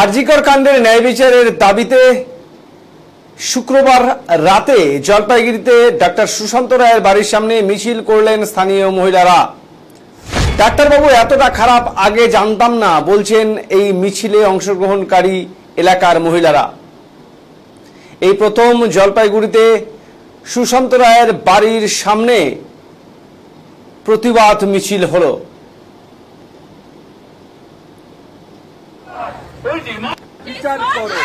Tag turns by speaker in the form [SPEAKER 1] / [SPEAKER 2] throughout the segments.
[SPEAKER 1] আরজিকর কাণ্ডের ন্যায় বিচারের দাবিতে শুক্রবার রাতে জলপাইগুড়িতে ডাক্তার সুশান্ত রায়ের বাড়ির সামনে মিছিল করলেন স্থানীয় মহিলারা। ডাক্তারবাবু, এতটা খারাপ আগে জানতাম না, বলছেন এই মিছিলে অংশগ্রহণকারী এলাকার মহিলারা। এই প্রথম জলপাইগুড়িতে সুশান্ত রায়ের বাড়ির সামনে প্রতিবাদ মিছিল হলো।
[SPEAKER 2] বিচার করো!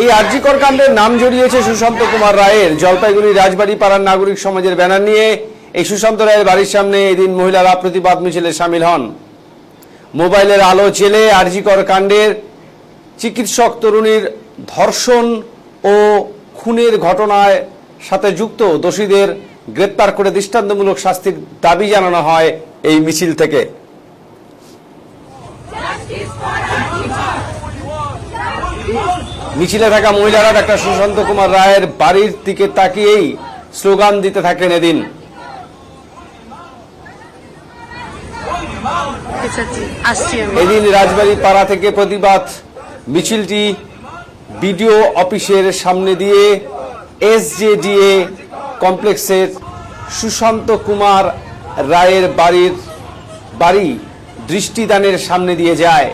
[SPEAKER 1] এই আরজিকর কাণ্ডের নাম জড়িয়েছে সুশান্ত কুমার রায়ের। জলপাইগুড়ি রাজবাড়ি পাড়ার নাগরিক সমাজের ব্যানার নিয়ে এই সুশান্ত রায়ের বাড়ির সামনে এদিন মহিলারা প্রতিবাদ মিছিলে সামিল হন। মোবাইলের আলো জেলে আরজিকর কাণ্ডের চিকিৎসক তরুণীর ধর্ষণ ও খুনের ঘটনায় সাথে যুক্ত দোষীদের গ্রেপ্তার করে দৃষ্টান্তমূলক শাস্তির দাবি জানানো হয় এই মিছিল থেকে। মিছিলে থাকা মহিলারা ডাক্তার সুশান্ত কুমার রায়ের বাড়ির দিকে তাকিয়েই স্লোগান দিতে থাকেন এদিন। এদিন রাজবাড়ী পাড়া থেকে প্রতিবাদ। মিছিলটি বিডিও অফিসের সামনে দিয়ে এসজেডিএ কমপ্লেক্সের সুশান্ত কুমার রায়ের বাড়ির বাড়ি দৃষ্টিদানের সামনে দিয়ে যায়।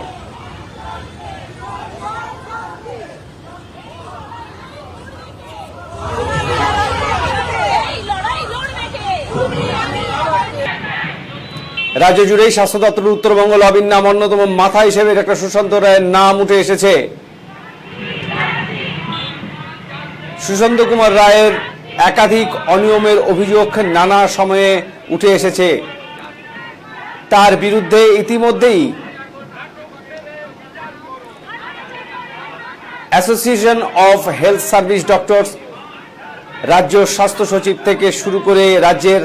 [SPEAKER 1] রাজ্য জুড়েই স্বাস্থ্য দপ্তরের উত্তরবঙ্গ লবির নাম অন্যতম মাথা হিসেবে ডাক্তার সুশান্ত রায়ের নাম উঠে এসেছে। সুশান্ত কুমার রায়ের একাধিক অনিয়মের অভিযোগ নানা সময়ে উঠে এসেছে। তার বিরুদ্ধে ইতিমধ্যেই association of health service doctors রাজ্য স্বাস্থ্য সচিব থেকে শুরু করে রাজ্যের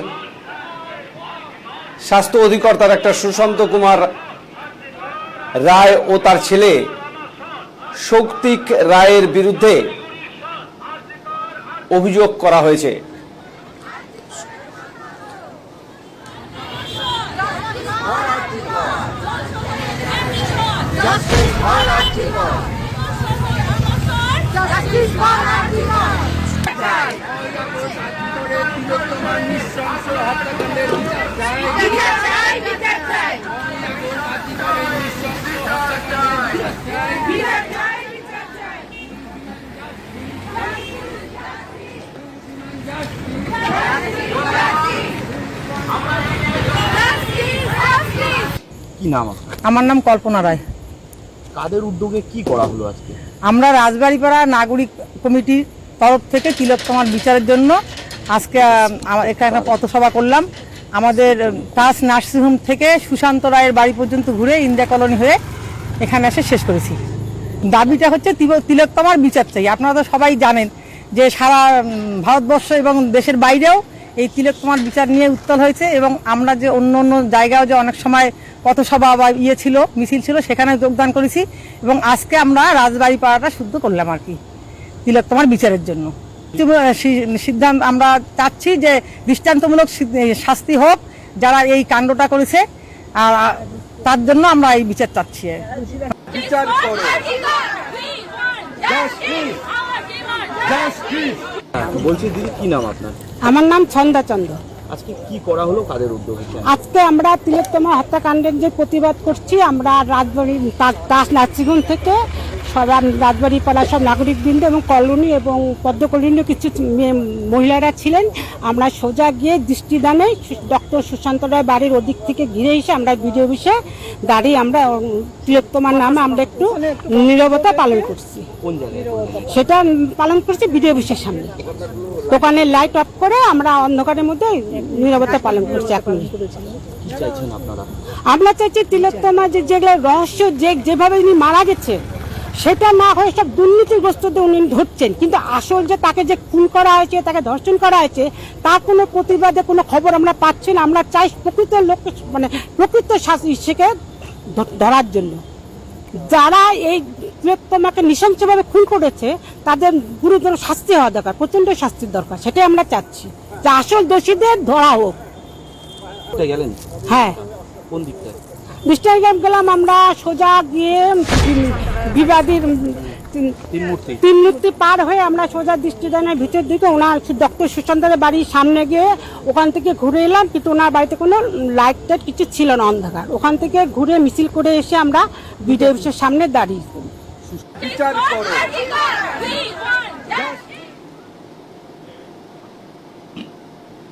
[SPEAKER 1] স্বাস্থ্য অধিকর্তা ডাক্তার সুশান্ত কুমার রায় ও তার ছেলে শৌক্তিক রায়ের বিরুদ্ধে অভিযোগ করা হয়েছে
[SPEAKER 3] কি নাম আপনার?
[SPEAKER 4] আমার নাম কল্পনা রায়।
[SPEAKER 3] কাদের উদ্যোগে কি করা হলো আজকে?
[SPEAKER 4] আমরা রাজবাড়িপাড়া নাগরিক কমিটির তরফ থেকে তিলোত্তমার বিচারের জন্য আজকে আমার এখানে একটা পথসভা করলাম। আমাদের তাজ নার্সিংহোম থেকে সুশান্ত রায়ের বাড়ি পর্যন্ত ঘুরে ইন্দিরা কলোনি হয়ে এখানে এসে শেষ করেছি। দাবিটা হচ্ছে তিলোত্তমার বিচার চাই। আপনারা তো সবাই জানেন যে সারা ভারতবর্ষ এবং দেশের বাইরেও এই তিলোত্তমার বিচার নিয়ে উত্তল হয়েছে এবং আমরা যে অন্য অন্য জায়গায় যে অনেক সময় পথসভা বা ইয়ে ছিল মিছিল ছিল সেখানে যোগদান করেছি এবং আজকে আমরা রাজবাড়ি পাড়াটা শুদ্ধ করলাম আর কি তিলোত্তমার বিচারের জন্য। সিদ্ধান্ত আমরা চাচ্ছি যে দৃষ্টান্তমূলক শাস্তি হোক যারা এই কাণ্ডটা করেছে আর তার জন্য আমরা এই বিচার চাচ্ছি।
[SPEAKER 2] বিচার করো।
[SPEAKER 3] বলছি দিদি কি নাম আপনার?
[SPEAKER 5] আমার নাম ছন্দা চন্দ্র।
[SPEAKER 3] আজকে কি করা হলো কাদের উদ্যোগে?
[SPEAKER 5] আজকে আমরা তিলোত্তমা হত্যাকাণ্ডের যে প্রতিবাদ করছি আমরা রাজবাড়ি দাস নার্সিংহোম থেকে সব আম- রাজবাড়ি পাড়া সব নাগরিকবৃন্দ এবং কলোনি এবং পদ্মকলিনীয় কিছু মহিলারা ছিলেন। আমরা সোজা গিয়ে দৃষ্টিদানে ডক্টর সুশান্ত রায় বাড়ির ওদিক থেকে ঘিরে এসে আমরা ভিডিও বিষয়ে দাঁড়িয়ে আমরা তিলোত্তমার নামে আমরা একটু নীরবতা পালন করছি। সেটা পালন করছি ভিডিও বিষয়ের সামনে। দোকানের লাইট অফ করে আমরা অন্ধকারের মধ্যে নীরবতা পালন করছি এখন। আমরা চাইছি তিলোত্তমা যে যেগুলো রহস্য যে যেভাবে উনি মারা গেছে সেটা না হয়ে সব দুর্নীতিগ্রস্তদের উনি ধরছেন। কিন্তু আসল যে তাকে যে খুন করা হয়েছে তাকে ধর্ষণ করা হয়েছে তার কোনো প্রতিবাদে কোনো খবর আমরা পাচ্ছি না। আমরা চাই প্রকৃত লোক মানে প্রকৃত শাস্তি সেকে ধরার জন্য। যারা এই তোমাকে নৃশংসভাবে খুন করেছে তাদের গুরুতর শাস্তি হওয়া দরকার প্রচণ্ড শাস্তির দরকার সেটাই আমরা চাচ্ছি। যে আসল দোষীদের ধরা হোক।
[SPEAKER 3] গেলেন?
[SPEAKER 5] হ্যাঁ।
[SPEAKER 3] কোন দিকটায়?
[SPEAKER 5] মিস্টার গ্যাম গেলাম আমরা সোজা গিয়ে বিবাদীর তিন
[SPEAKER 3] মূর্তি।
[SPEAKER 5] পার হয়ে আমরা সোজা দৃষ্টিদানের ভিতর দিকে ওনার ডক্টর সুচন্দ্রের বাড়ির সামনে গিয়ে ওখান থেকে ঘুরে এলাম কিন্তু ওনার বাড়িতে কোনো লাইট টাইট কিছু ছিল না অন্ধকার। ওখান থেকে ঘুরে মিছিল করে এসে আমরা বিডিও অফিসের সামনে দাঁড়িয়ে।